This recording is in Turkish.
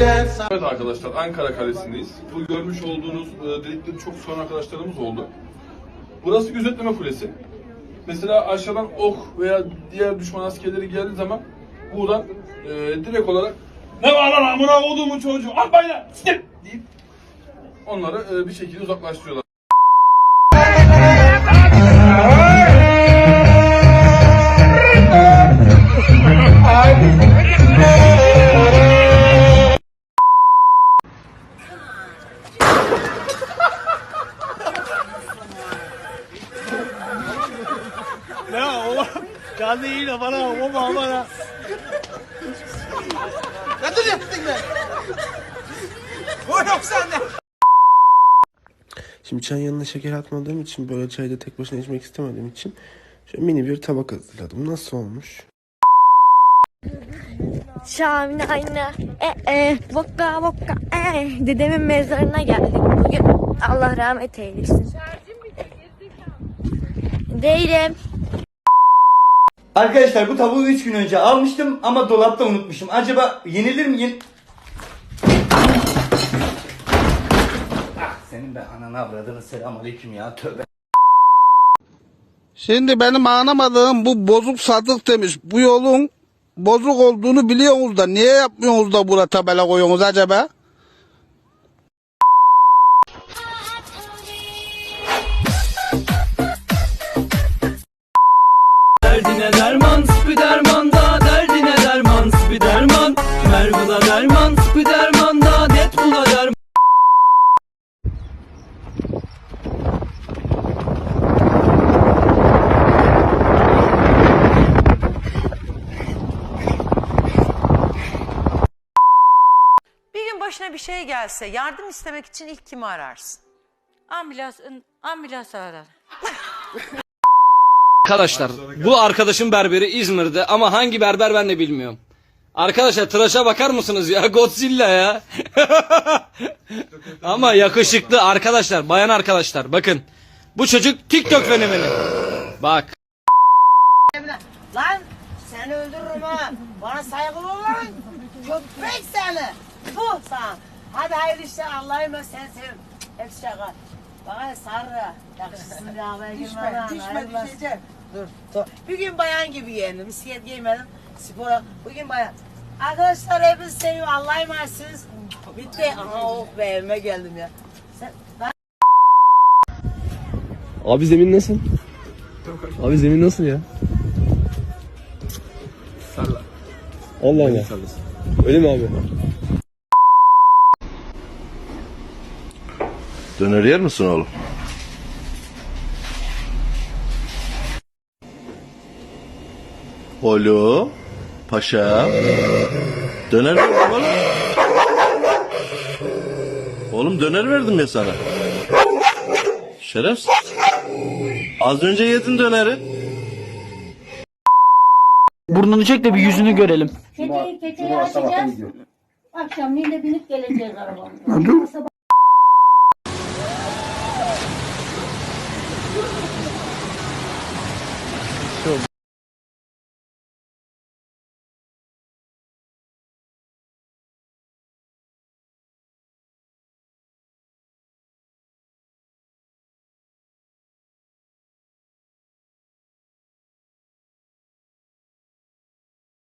Evet arkadaşlar Ankara Kalesi'ndeyiz. Bu görmüş olduğunuz e, delikleri çok soran arkadaşlarımız oldu. Burası gözetleme kulesi. Mesela aşağıdan ok veya diğer düşman askerleri geldiği zaman buradan e, direkt olarak ne var lan amına koduğumun çocuğu al bayla siktir deyip onları e, bir şekilde uzaklaştırıyorlar. Oğlum Gazi iyi de bana o bana. Şimdi çayın yanına şeker atmadığım için böyle çayı da tek başına içmek istemediğim için şöyle mini bir tabak hazırladım. Nasıl olmuş? Şamine anne. E e. Vokka vokka e. Dedemin mezarına geldik bugün. Allah rahmet eylesin. Değilim. Arkadaşlar bu tavuğu 3 gün önce almıştım ama dolapta unutmuşum. Acaba yenilir mi? Yen... Ah senin ben ananı avradını selam aleyküm ya tövbe. Şimdi benim anlamadığım bu bozuk sadık demiş. Bu yolun bozuk olduğunu biliyorsunuz da niye yapmıyorsunuz da buna tabela koyuyorsunuz acaba? Şey gelse yardım istemek için ilk kimi ararsın? Ambulans, ambulans arar. Arkadaşlar bu arkadaşım berberi İzmir'de ama hangi berber ben de bilmiyorum. Arkadaşlar tıraşa bakar mısınız ya Godzilla ya. ama yakışıklı arkadaşlar bayan arkadaşlar bakın. Bu çocuk TikTok fenomeni. Bak. Lan seni öldürürüm ha. Bana saygılı ol lan. Köpek seni. Puh sana. Hadi hayırlı işler Allah'a emanet sen sevim. Hep şaka. Bana sarı. Yakışıksın bir havaya girme lan. Düşme düşeceğim. Dur, dur. Bir gün bayan gibi giyindim. Bisiklet giymedim. Spora. Bugün bayan. Arkadaşlar hepinizi seviyorum. Allah'a emanetsiniz. Bitti. Aha oh be evime geldim ya. Sen, ben... Abi zemin nasıl? Abi zemin nasıl ya? Allah Allah. Öyle mi abi? Döner yer misin oğlum? Alo, paşa. Döner verdim oğlum. Oğlum döner verdim ya sana. Şerefsiz. Az önce yedin döneri. Burnunu çek de bir yüzünü görelim. Keçeyi, keçeyi açacağız. Akşam yine binip geleceğiz arabamıza.